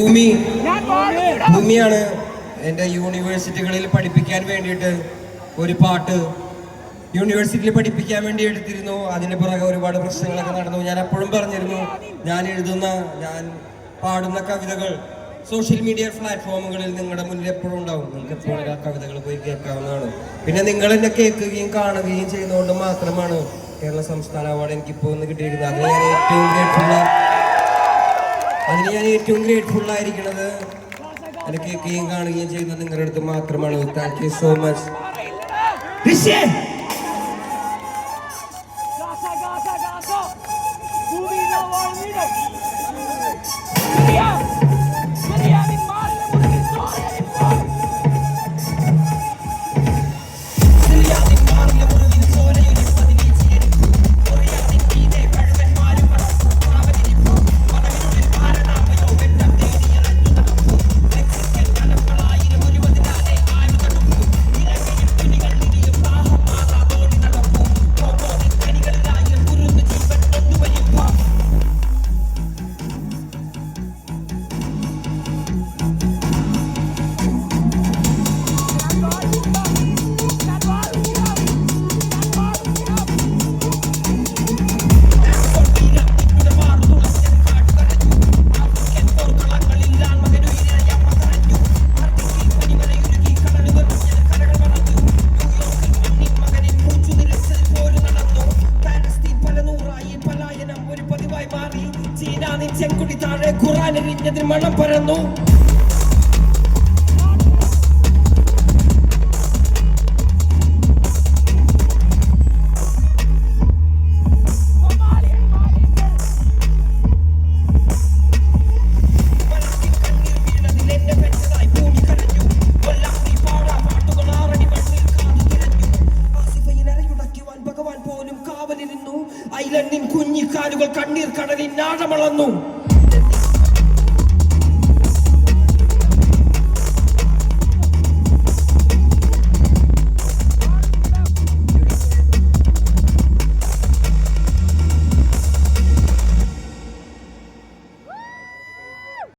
ഭൂമി. ഭൂമിയാണ് എന്റെ യൂണിവേഴ്സിറ്റികളിൽ പഠിപ്പിക്കാൻ വേണ്ടിയിട്ട് ഒരു പാട്ട്. യൂണിവേഴ്സിറ്റിയിൽ പഠിപ്പിക്കാൻ വേണ്ടി എടുത്തിരുന്നു. അതിന് പുറകെ ഒരുപാട് പ്രശ്നങ്ങളൊക്കെ നടന്നു. ഞാൻ എപ്പോഴും പറഞ്ഞിരുന്നു ഞാൻ എഴുതുന്ന ഞാൻ പാടുന്ന കവിതകൾ സോഷ്യൽ മീഡിയ പ്ലാറ്റ്ഫോമുകളിൽ നിങ്ങളുടെ മുന്നിൽ എപ്പോഴും ഉണ്ടാവും. നിങ്ങൾക്ക് എപ്പോഴും ആ കവിതകൾ പോയി കേൾക്കാവുന്നതാണ്. പിന്നെ നിങ്ങൾ എന്നെ കേൾക്കുകയും കാണുകയും ചെയ്യുന്നതുകൊണ്ട് മാത്രമാണ് കേരള സംസ്ഥാന അവാർഡ് എനിക്കിപ്പോൾ ഒന്ന് കിട്ടിയിരിക്കുന്നത് അതിന് ഞാൻ ഏറ്റവും ഗ്രേറ്റ്ഫുൾ അതിന് ഞാൻ ഏറ്റവും ഗ്രേറ്റ്ഫുൾ ആയിരിക്കുന്നത് എനിക്ക് കേൾക്കുകയും കാണുകയും ചെയ്യുന്നത് നിങ്ങളുടെ അടുത്ത് മാത്രമാണ്. താങ്ക് യു സോ മച്ച് ചെങ്കുടി താഴെ ഖുറാനെറിഞ്ഞതിന് മണം പരന്നു Somali, Somali! കുഞ്ഞിക്കാലുകൾ കണ്ണീർ കടലിൽ ആഴമളന്നു